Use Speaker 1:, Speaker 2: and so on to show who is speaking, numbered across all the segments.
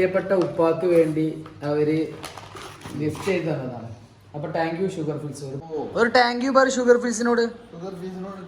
Speaker 1: പ്രിയപ്പെട്ട ഉപ്പാക്ക് വേണ്ടി അവർ ഗിഫ്റ്റ് ചെയ്ത് തന്നതാണ് അപ്പൊ താങ്ക് യു ഷുഗർ ഫിൽസ് ഒരു താങ്ക് യു പറ ഷുഗർ ഫിൽസിനോട്
Speaker 2: ഷുഗർ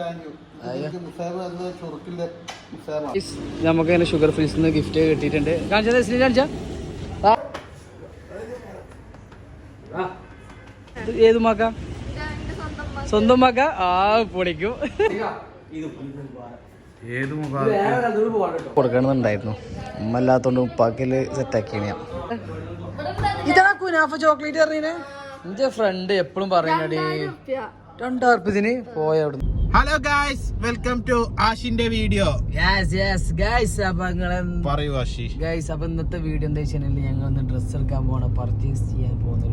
Speaker 2: താങ്ക് യു
Speaker 1: നമുക്ക് അങ്ങനെ ഷുഗർ ഫിൽസിന് ഗിഫ്റ്റ് കിട്ടിയിട്ടുണ്ട്. കാണിച്ചത് എസ്ലി കാണിച്ച. ഏത് മാക്ക സ്വന്തം മാക്ക ആ പൊളിക്കും.
Speaker 3: ഏത്
Speaker 1: കൊടുക്കണമെന്നുണ്ടായിരുന്നു. ഉമ്മ അല്ലാത്തോണ്ട് ഉപ്പാക്കിൽ സെറ്റാക്കിയാണ് ഞാൻ ഇതാ കുനാഫ ചോക്ലേറ്റ് അറിയണേ എന്റെ ഫ്രണ്ട് എപ്പോഴും പറയണടി രണ്ടായിരം പോയ അവിടുന്ന്.
Speaker 3: ഹലോ ഗായ്സ് വെൽക്കം ടു ആഷിന്റെ വീഡിയോ
Speaker 1: യെസ് യെസ് ഗായ്സ് അപ്പൊ
Speaker 3: പറയൂ ആഷി.
Speaker 1: ഗായ്സ് അപ്പൊ ഇന്നത്തെ വീഡിയോ എന്താ വെച്ചാൽ ഞങ്ങൾ ഒന്ന് ഡ്രസ്സ് എടുക്കാൻ പോണ പർച്ചേസ് ചെയ്യാൻ പോകുന്ന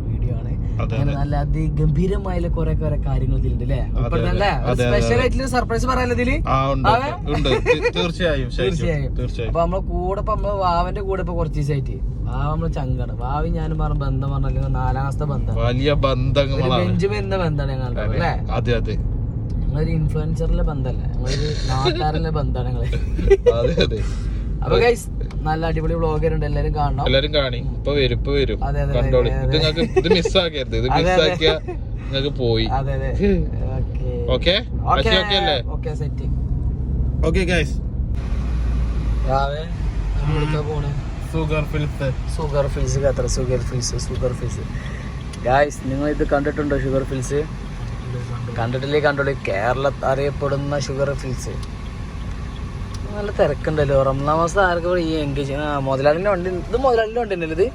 Speaker 1: നല്ല അതിഗംഭീരമായ കുറെ കുറെ കാര്യങ്ങൾ ഇതിലുണ്ട് അല്ലേ ഉൾപ്പെടുന്നല്ലേ
Speaker 3: അതെ, അതെ.
Speaker 1: സ്പെഷ്യൽ ആയിട്ടുള്ള സർപ്രൈസ് പറയാലോ
Speaker 3: ഇതിൽ? തീർച്ചയായും
Speaker 1: തീർച്ചയായും. അപ്പൊ നമ്മളെ കൂടെ ഇപ്പൊ നമ്മളെ വാവന്റെ കൂടെ ഇപ്പൊ കുറച്ച് ദിവസമായിട്ട് വാവ നമ്മൾ ചങ്കാണ്. വാവി ഞാനും പറഞ്ഞ ബന്ധം പറഞ്ഞാൽ നാലാമത്തെ ബന്ധം.
Speaker 3: വലിയ ബന്ധങ്ങളാണ്.
Speaker 1: ബെഞ്ചും എന്ന ബന്ധമാണ് ഞങ്ങളുടെ അല്ലേ?
Speaker 3: അതെ അതെ
Speaker 1: ഞങ്ങളൊരു ഇൻഫ്ലുവൻസറിലെ ബന്ധമല്ല. ഞങ്ങളൊരു നാട്ടുകാരന്റെ ബന്ധമാണ് ഞങ്ങൾ.
Speaker 3: അതെ അതെ.
Speaker 1: അപ്പൊ ഗൈസ് നല്ല അടിപൊളി വ്ളോഗർ ഉണ്ട് എല്ലാരും കാണണം.
Speaker 3: എല്ലാരും കാണി. ഇപ്പൊ വരും ഇപ്പൊ വരും.
Speaker 1: അതെ, അതെ,
Speaker 3: കണ്ടോളി. ഇത്
Speaker 1: അതെ.
Speaker 3: നിങ്ങക്ക് ഇത് മിസ്സാക്കരുത് ഇത്. മിസ്സാക്കിയ നിങ്ങക്ക് പോയി.
Speaker 1: അതെ അതെ.
Speaker 3: ഓക്കെ അല്ലേ?
Speaker 1: Okay set
Speaker 3: okay guys sugar fills
Speaker 1: sugar fills അത്ര sugar fills sugar fills guys നിങ്ങൾ ഇത് കണ്ടിട്ടുണ്ടോ ഷുഗർ ഫിൽസ് കണ്ടിട്ടില്ലേ. കണ്ടോളി? കേരളത്തിൽ അറിയപ്പെടുന്ന ഷുഗർ ഫിൽസ് നല്ല തിരക്കുണ്ടല്ലോ. റംസാൻ മാസം ആർക്ക് ഈ എൻഗേജ് ആ മുതലാളിന്റെ വണ്ടി ഇത് മുതലാളിന്റെ വണ്ടി തന്നെ ഇത്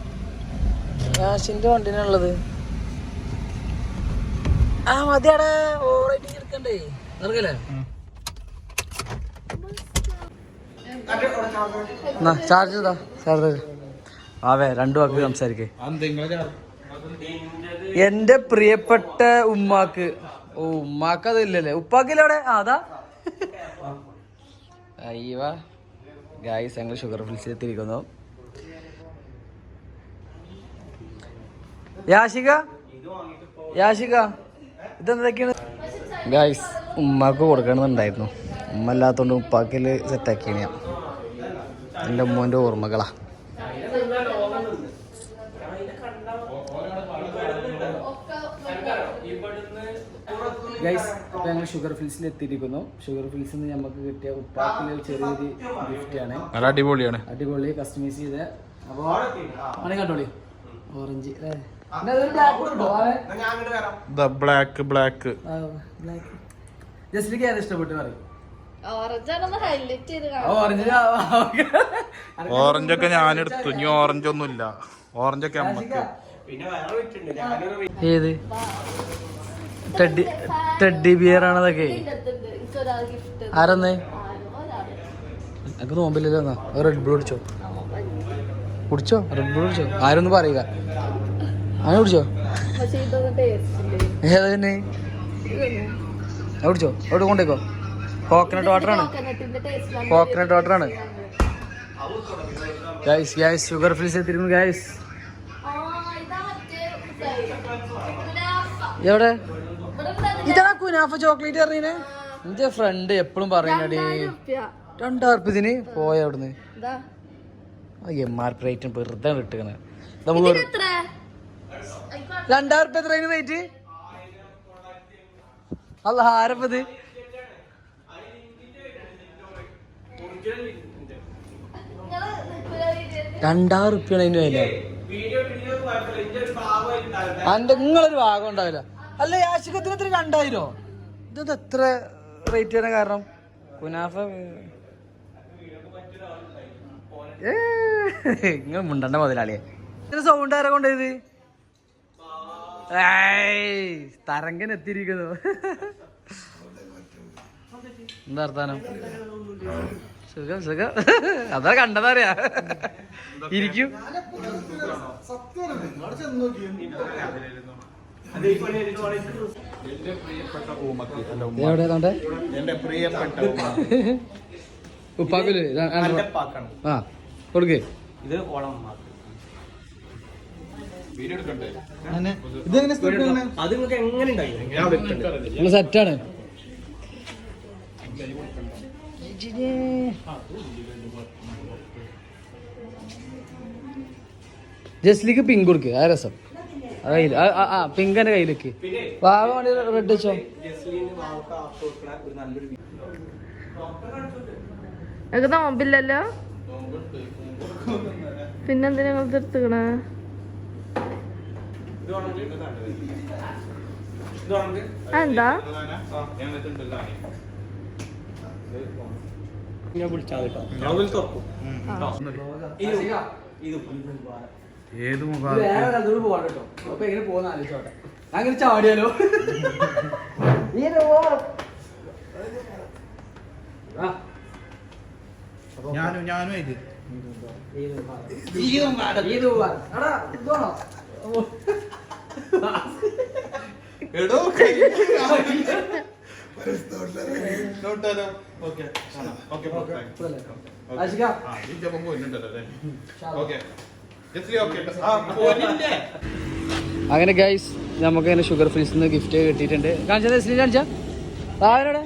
Speaker 1: ആശിന്റെ വണ്ടിനുള്ളത് ആ മതിയാടെ. ഓവറായിട്ട് എടുക്കണ്ടേ? നിറക്കല്ലേ ചാർജ് ചെയ്താ? ചാർജ് ആവേ രണ്ടു വാക്ക് സംസാരിക്കേ. എന്റെ പ്രിയപ്പെട്ട ഉമ്മാക്ക്. ഓ ഉമ്മാക്ക് അതില്ലല്ലേ? ഉപ്പാക്കില്ല അവിടെ? അതാ. അയ്യവ ഗായ്സ് ഞങ്ങൾ ഷുഗർ ഫിൽസ് എത്തിയിരിക്കുന്നു യാഷിക? യാശിക ഇതെന്തൊക്കെയാണ്? ഗായ്സ് ഉമ്മാക്ക് കൊടുക്കണമെന്നുണ്ടായിരുന്നു. ഉമ്മ അല്ലാത്തോണ്ട് ഉപ്പാക്കിൽ സെറ്റാക്കിയാണ് ഞാൻ എന്റെ ഉമ്മന്റെ ഓർമ്മകളാ. ഗൈസ് ഇപ്പൊ ഞങ്ങൾ ഷുഗർ ഫിൽസിൽ എത്തിയിരിക്കുന്നു. ഷുഗർ ഫിൽസിൽ നിന്ന് നമുക്ക് കിട്ടിയ ഉപ്പാക്കിലെ ചെറിയൊരു ഗിഫ്റ്റ് ആണ്.
Speaker 3: നല്ല അടിപൊളിയാണ്.
Speaker 1: അടിപൊളി കസ്റ്റമൈസ് ചെയ്ത്. അപ്പോൾ ആണ് കണ്ടോളി? Orange
Speaker 3: black black
Speaker 1: black. ജസ്റ്റിക്ക് ഏതാ ഇഷ്ടപ്പെട്ടു പറയും? ഓറഞ്ച്
Speaker 3: ഒക്കെ ഞാൻ എടുത്തു ഇനി ഓറഞ്ച് ഒന്നും ഇല്ല ഓറഞ്ച് ഒക്കെ അമ്മയ്ക്ക്
Speaker 1: ഏത്? ടെഡി ടെഡി ബിയർ ആണതൊക്കെ ആരെന്നേ? എനിക്ക് നോമ്പില്ലല്ലോ എന്നാ. റെഡ് ബ്ലൂ അടിച്ചോ കുടിച്ചോ. റെഡ് ബ്ലൂ അടിച്ചോ ആരൊന്നും പറയുക. അങ്ങനെ കുടിച്ചോ? ഏതാ തന്നെ? കുടിച്ചോ? അവിടെ കൊണ്ടേക്കോ കോക്കനട്ട് വാട്ടർ ആണ്. കോക്കനട്ട് വാട്ടർ ആണ്. ഗൈസ് ഗൈസ് ഷുഗർ ഫ്രീസ് എത്തിയിരുന്നു ഗൈസ് എവിടെ? കുനാഫ ചോക്ലേറ്റ് അറിയണേ എന്റെ ഫ്രണ്ട് എപ്പോഴും പറയണടി രണ്ടായിരം ഇതിന് പോയ അവിടുന്ന്. എം ആർ പി റേറ്റും വെറുതെ കിട്ടുകയാണ് നമുക്ക് രണ്ടായിരം എത്ര റേറ്റ് അല്ല ആരപ്പത് രണ്ടായിരം ഉറുപ്പ്യാണ് അതിന്റെ വില. അന്റെ നിങ്ങളൊരു ഭാഗം ഉണ്ടാവില്ല. അല്ല യാശികത്തിന് എത്ര രണ്ടായിരോ? ഇതെന്താ എത്ര റേറ്റ് വരാൻ കാരണം? കുനാഫ നിങ്ങൾ മുണ്ടണ്ട മുതലാളിയെ. ഇത്ര സൗണ്ട് ആരാ കൊണ്ടേത് തരങ്കൻ എത്തിയിരിക്കുന്നു. എന്താ വർത്താനം? സുഖം സുഖം. അതാ കണ്ടതറിയാ ഇരിക്കും. എവിടെ ഏതാണ്ട്?
Speaker 3: എന്റെ പ്രിയപ്പെട്ട
Speaker 1: ഉപ്പാക്കിൽ ആ കൊടുക്കേ.
Speaker 4: ഇത് ഓണം
Speaker 2: ഇതെങ്ങനെ
Speaker 4: അത് നിങ്ങൾക്ക് എങ്ങനെ ഉണ്ടായി?
Speaker 1: സെറ്റാണ് ജസ്ലിക്ക് പിങ്ക് കൊടുക്കുക ആ രസം. കയ്യിൽ ആ ആ, ആ പിങ്ക് കയ്യിലേക്ക്.
Speaker 4: പിന്നെ
Speaker 1: വാവ വേണ്ടി റെഡ് വെച്ചോ?
Speaker 5: എനിക്ക് നോമ്പില്ലല്ലോ പിന്നെന്തിനാ നിങ്ങൾ
Speaker 4: വേണമെങ്കിൽ
Speaker 5: എന്താ?
Speaker 4: ഞാൻ വിളിച്ചാൽ കേട്ടോ.
Speaker 3: ഏത്
Speaker 1: വേറെ സ്ഥലത്തോട് പോകാൻ കേട്ടോ. അപ്പൊ എങ്ങനെ പോകുന്ന ആലോചിച്ചോട്ടെ. അങ്ങനെ ചാടിയാലോ?
Speaker 3: ഞാനും ഞാനും ഇത്. എടോ നോട്ടാലോ? Okay okay okay.
Speaker 1: അങ്ങനെ ഗൈസ് നമുക്ക് അങ്ങനെ ഷുഗർ ഫ്രീസ് നിന്ന് ഗിഫ്റ്റ് കിട്ടിയിട്ടുണ്ട്. കാണിച്ചത് സ്ലീ കാണിച്ചാ? ആരോടെ?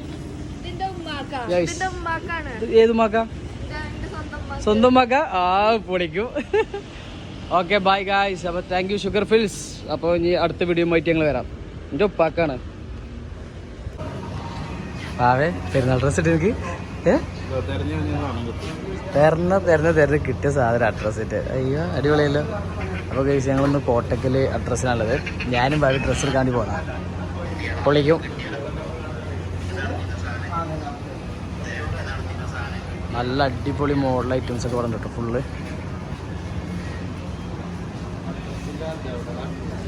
Speaker 1: ഏത് മാക്ക
Speaker 5: ഇത് എന്റെ സ്വന്തം
Speaker 1: മാക്ക ആ പൊളിക്കും. ഓക്കെ ബൈ ഗായ്സ് അപ്പോൾ താങ്ക് യു ഷുഗർ ഫിൽസ് അപ്പോൾ ഇനി അടുത്ത വീഡിയോ ആയിട്ട് ഞങ്ങൾ വരാം. എന്റെ ഉപ്പാക്കാണ്. ആവേ പെരുന്നാൾ ഡ്രസ്സ് ഇട്ട് എനിക്ക് തെരഞ്ഞ തെരഞ്ഞ തെരഞ്ഞ് കിട്ടിയ സാധനം അഡ്രസ്സ് ഇട്ട്. അയ്യോ അടിപൊളിയല്ലോ. അപ്പോൾ കഴിച്ച് ഞങ്ങളൊന്ന് കോട്ടക്കൽ അഡ്രസ്സിനുള്ളത് ഞാനും ഭാവി ഡ്രസ്സ് എടുക്കാൻ വേണ്ടി പോകണം പൊളിക്കും നല്ല അടിപൊളി മോഡൽ ഐറ്റംസ് ഒക്കെ പറഞ്ഞു കേട്ടോ ഫുള്ള്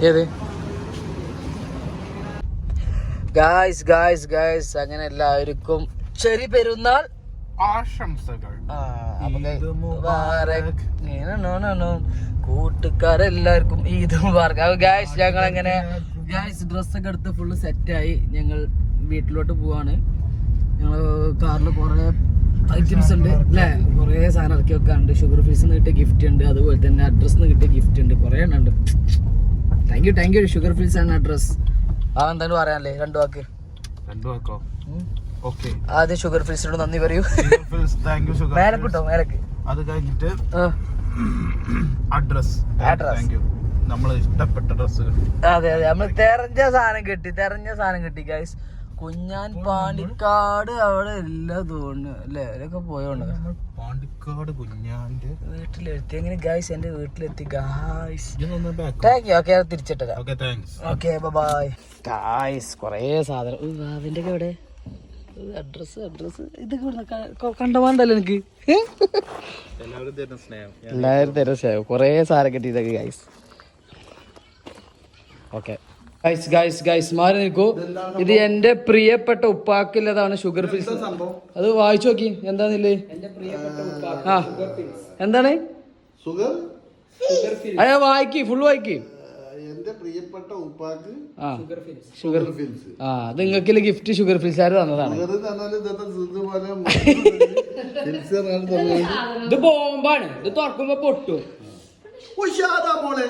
Speaker 1: ഏത്? ഗായ്സ് ഗായ്സ് ഗായ്സ് അങ്ങനെ എല്ലാവർക്കും ചെറി പെരുന്നാൾ.
Speaker 3: ആശംസകൾ.
Speaker 1: കൂട്ടുകാരെല്ലാവർക്കും ഈദ് മുബാറക്. അപ്പൊ ഗായ്സ് ഞങ്ങൾ അങ്ങനെ ഗായ്സ് ഡ്രസ്സൊക്കെ എടുത്ത് ഫുള്ള് സെറ്റായി ഞങ്ങൾ വീട്ടിലോട്ട് പോവാണ്. ഞങ്ങൾ കാറിൽ കുറേ ഐറ്റംസ് ഉണ്ട് അല്ലേ കുറേ സാധനം ഇറക്കി വെക്കാറുണ്ട് ഷുഗർ ഫീസ് നിന്ന് കിട്ടിയ ഗിഫ്റ്റ് ഉണ്ട്. അതുപോലെ തന്നെ അഡ്രസ് നിന്ന് കിട്ടിയ ഗിഫ്റ്റ് ഉണ്ട്. കുറേ എണ്ണുണ്ട് thank you thank you sugar fills ആണ് അഡ്രസ് ആ എന്തായാലും പറയാനല്ലേ? രണ്ടു വാക്ക്.
Speaker 3: രണ്ടു വാക്കോ?
Speaker 1: ആദ്യം ഷുഗർ ഫിൽസിനോട് നന്ദി പറയൂ. മേലക്ക് കിട്ടോ മേലക്ക്?
Speaker 3: അത് കഴിഞ്ഞിട്ട് അഡ്രസ്. താങ്ക് നമ്മൾ ഇഷ്ടപ്പെട്ട ഡ്രസ്സുകൾ
Speaker 1: അതെ അതെ. നമ്മൾ തെരഞ്ഞ സാധനം കിട്ടി തെരഞ്ഞ സാധനം കിട്ടി ഗൈസ് കുഞ്ഞാൻ പാണ്ടിക്കാട് അവിടെ എല്ലാ തോന്നുന്നു. അല്ലേ? അവരൊക്കെ പോയോണ്ട്
Speaker 3: പാണ്ടിക്കാട് കുഞ്ഞാന്റെ
Speaker 1: വീട്ടിലെത്തി. എങ്ങനെ ഗൈസ് എന്റെ വീട്ടിലെത്തി
Speaker 3: back
Speaker 1: thank you okay തിരിച്ചിട്ടതാ
Speaker 3: okay thanks
Speaker 1: okay bye guys കുറേ സാധനം. അതിന്റെ ഒക്കെ എവിടെ? അഡ്രസ് അഡ്രസ് ഇതൊക്കെ ഇവിടുന്ന് കണ്ടമാണ്ടല്ലോ എനിക്ക്
Speaker 3: എല്ലാവരും തരുന്ന സ്നേഹം.
Speaker 1: കുറേ സാധനം കിട്ടി ഇതൊക്കെ guys okay guys guys guys മാറി നിൽക്കൂ. ഇത് എന്റെ പ്രിയപ്പെട്ട ഉപ്പാക്കില്ലതാണ് ഷുഗർ ഫിൽസ്
Speaker 2: സംഭവം?
Speaker 1: അത് വായിച്ചു നോക്കി. എന്താന്നില്ലേ ആ. എന്താണ്?
Speaker 2: അയാ
Speaker 1: അയ്യാ വായിക്കി ഫുൾ വായിക്കി.
Speaker 2: എന്റെ പ്രിയപ്പെട്ട ഉപ്പാക്ക്
Speaker 1: ആ. ഷുഗർ
Speaker 2: ഫിൽസ്
Speaker 1: ആ ഇത് നിങ്ങൾക്കില്ല ഗിഫ്റ്റ് ഷുഗർ ഫിൽസ് ആര് തന്നതാണ്?
Speaker 2: സുഗർ തന്നാൽ ഇതത്തെ ഇതുപോലെ ഫിൽസ് പറഞ്ഞാൽ തന്നാൽ
Speaker 1: ഇത് ബോംബാണ്. ഇത് തുറക്കുമ്പോ പൊട്ടും.
Speaker 2: ഉഷാറാ മോളെ.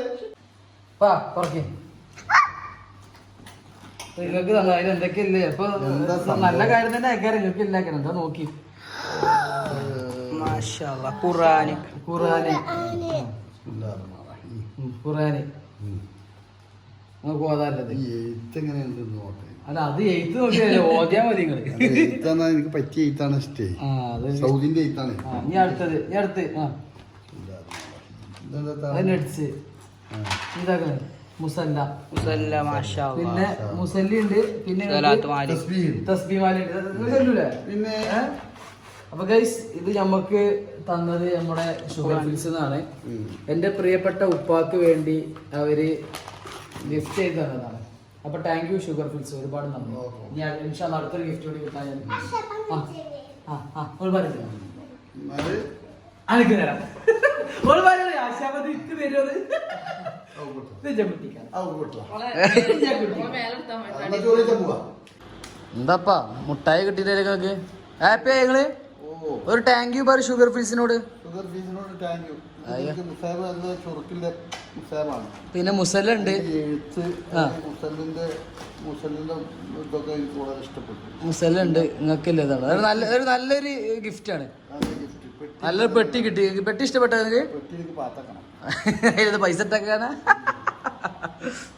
Speaker 1: വാ തുറക്കി. നിങ്ങൾക്ക് തന്നെ അതിൽ എന്തൊക്കെയില്ലേ അപ്പൊ നല്ല കാര്യം തന്നെ അയക്കാൻ നിങ്ങൾക്ക് ഇല്ലാക്കണം എന്താ നോക്കി? ഖുറാന് ഖുറാന് ഖുറാന്
Speaker 2: ഈ എഴുത്ത്
Speaker 1: അല്ല അത് എഴുത്ത് നോക്കിയല്ലേ ഓതിയാ മതി
Speaker 2: നിങ്ങൾ. എനിക്ക് പറ്റിയ എഴുത്താണ് ഇഷ്ടേ.
Speaker 1: ആ അത്
Speaker 2: സൗദിന്റെ എഴുത്താണ്
Speaker 1: ആ ഇനി അടുത്തത് ഇനി അടുത്ത് ആ.
Speaker 2: ഇതെന്താ
Speaker 1: അത് നെറ്റ്സ് ഇതാക്കണേ മുസല്ല. മുസല്ല പിന്നെ മുസല്ലി ഉണ്ട് പിന്നെ
Speaker 2: തസ്ബീഹ്.
Speaker 1: തസ്ബീമാലി ഉണ്ട്. ഇത് നിങ്ങൾ ചൊല്ലൂലേ
Speaker 2: പിന്നെ
Speaker 1: ഏ? അപ്പൊ ഗൈസ് ഇത് നമുക്ക് തന്നത് നമ്മുടെ ഷുഗർ ഫിൽസ് എന്നാണ്. എന്റെ പ്രിയപ്പെട്ട ഉപ്പാക്ക് വേണ്ടി അവർ ഗിഫ്റ്റ് ചെയ്ത് തന്നതാണ് അപ്പൊ താങ്ക് യു ഷുഗർ ഫിൽസ് ഒരുപാട് നന്ദി. ഞാൻ ഇൻഷാല്ല അടുത്തൊരു ഗിഫ്റ്റ് കൂടി കിട്ടാൻ ഞാൻ ആ ആ ആ ഒരു പറയുന്നത്.
Speaker 2: എന്നാൽ
Speaker 1: അനക്ക് തരാം. ഒരു പറയുന്നത് ആശാപതി ഇക്ക് തരുമത് എന്താപ്പാ മുട്ടായി കിട്ടിയില്ലേ നിങ്ങൾക്ക്? ഹാപ്പി
Speaker 2: ഓ.
Speaker 1: ഒരു താങ്ക് യു പറ ഷുഗർ ഫീസിനോട്
Speaker 2: ഷുഗർ ഫീസിനോട് താങ്ക് യു
Speaker 1: പിന്നെ മുസല്ല ഉണ്ട്. മുസല ഉണ്ട്. നിങ്ങൾക്ക് ഇല്ലതാണ് അത് നല്ല ഒരു നല്ലൊരു ഗിഫ്റ്റ് ആണ്. നല്ലൊരു പെട്ടി കിട്ടി. പെട്ടി ഇഷ്ടപ്പെട്ടോ നിങ്ങൾക്ക്
Speaker 2: പെട്ടി എനിക്ക് പാത്തക്കണം.
Speaker 1: ഇത് പൈസ ഇട്ടൊക്കെയാണ്